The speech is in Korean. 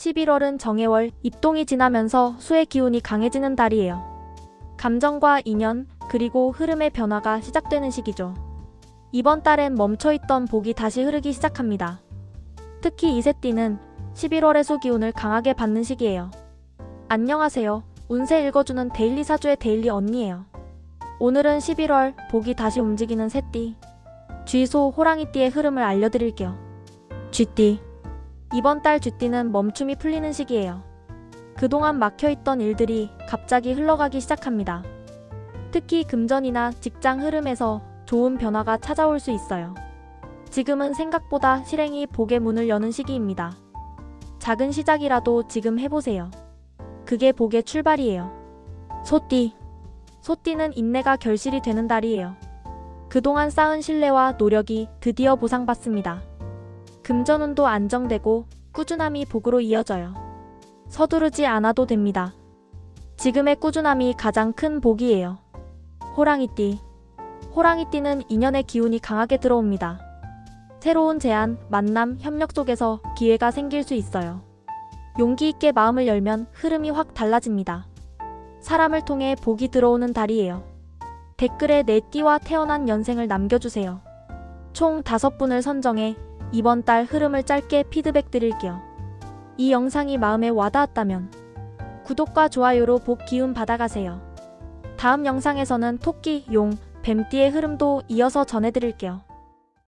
11월은 정해월, 입동이 지나면서 수의 기운이 강해지는 달이에요. 감정과 인연, 그리고 흐름의 변화가 시작되는 시기죠. 이번 달엔 멈춰있던 복이 다시 흐르기 시작합니다. 특히 이세띠는 11월의 수 기운을 강하게 받는 시기예요. 안녕하세요. 운세 읽어주는 데일리 사주의 데일리 언니예요. 오늘은 11월 복이 다시 움직이는 새띠, 쥐소 호랑이띠의 흐름을 알려드릴게요. 쥐띠. 이번 달 쥐띠는 멈춤이 풀리는 시기예요. 그동안 막혀있던 일들이 갑자기 흘러가기 시작합니다. 특히 금전이나 직장 흐름에서 좋은 변화가 찾아올 수 있어요. 지금은 생각보다 실행이 복의 문을 여는 시기입니다. 작은 시작이라도 지금 해보세요. 그게 복의 출발이에요. 소띠. 소띠는 인내가 결실이 되는 달이에요. 그동안 쌓은 신뢰와 노력이 드디어 보상받습니다. 금전운도 안정되고 꾸준함이 복으로 이어져요. 서두르지 않아도 됩니다. 지금의 꾸준함이 가장 큰 복이에요. 호랑이띠. 호랑이띠는 인연의 기운이 강하게 들어옵니다. 새로운 제안, 만남, 협력 속에서 기회가 생길 수 있어요. 용기 있게 마음을 열면 흐름이 확 달라집니다. 사람을 통해 복이 들어오는 달이에요. 댓글에 내 띠와 태어난 연생을 남겨주세요. 총 5분을 선정해 이번 달 흐름을 짧게 피드백 드릴게요. 이 영상이 마음에 와닿았다면 구독과 좋아요로 복 기운 받아가세요. 다음 영상에서는 토끼, 용, 뱀띠의 흐름도 이어서 전해드릴게요.